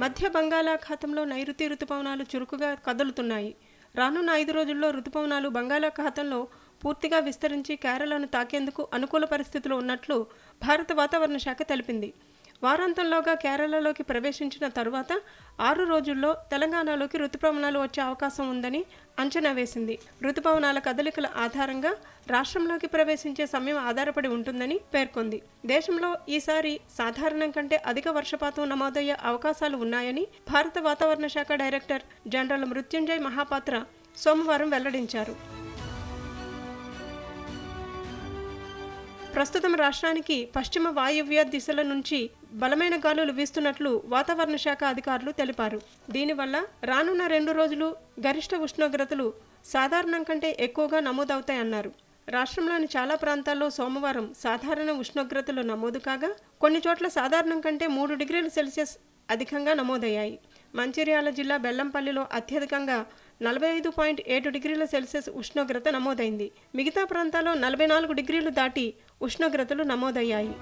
మధ్య బంగాళాఖాతంలో నైరుతి రుతుపవనాలు చురుకుగా కదులుతున్నాయి. రానున్న ఐదు రోజుల్లో రుతుపవనాలు బంగాళాఖాతంలో పూర్తిగా విస్తరించి కేరళను తాకేందుకు అనుకూల పరిస్థితులు ఉన్నట్లు భారత వాతావరణ శాఖ తెలిపింది. వారాంతంలోగా కేరళలోకి ప్రవేశించిన తరువాత ఆరు రోజుల్లో తెలంగాణలోకి రుతుపవనాలు వచ్చే అవకాశం ఉందని అంచనా వేసింది. రుతుపవనాల కదలికల ఆధారంగా రాష్ట్రంలోకి ప్రవేశించే సమయం ఆధారపడి ఉంటుందని పేర్కొంది. దేశంలో ఈసారి సాధారణం కంటే అధిక వర్షపాతం నమోదయ్యే అవకాశాలు ఉన్నాయని భారత వాతావరణ శాఖ డైరెక్టర్ జనరల్ మృత్యుంజయ్ మహాపాత్ర సోమవారం వెల్లడించారు. ప్రస్తుతం రాష్ట్రానికి పశ్చిమ వాయువ్య దిశల నుంచి బలమైన గాలులు వీస్తున్నట్లు వాతావరణ శాఖ అధికారులు తెలిపారు. దీనివల్ల రానున్న రెండు రోజులు గరిష్ట ఉష్ణోగ్రతలు సాధారణం కంటే ఎక్కువగా నమోదవుతాయన్నారు. రాష్ట్రంలోని చాలా ప్రాంతాల్లో సోమవారం సాధారణ ఉష్ణోగ్రతలు నమోదు కాగా కొన్ని చోట్ల సాధారణం కంటే మూడు డిగ్రీల సెల్సియస్ అధికంగా నమోదయ్యాయి. మంచిర్యాల జిల్లా బెల్లంపల్లిలో అత్యధికంగా నలభై ఐదు పాయింట్ ఏడు డిగ్రీల సెల్సియస్ ఉష్ణోగ్రత నమోదైంది. మిగతా ప్రాంతాల్లో నలభై నాలుగు డిగ్రీలు దాటి ఉష్ణోగ్రతలు నమోదయ్యాయి.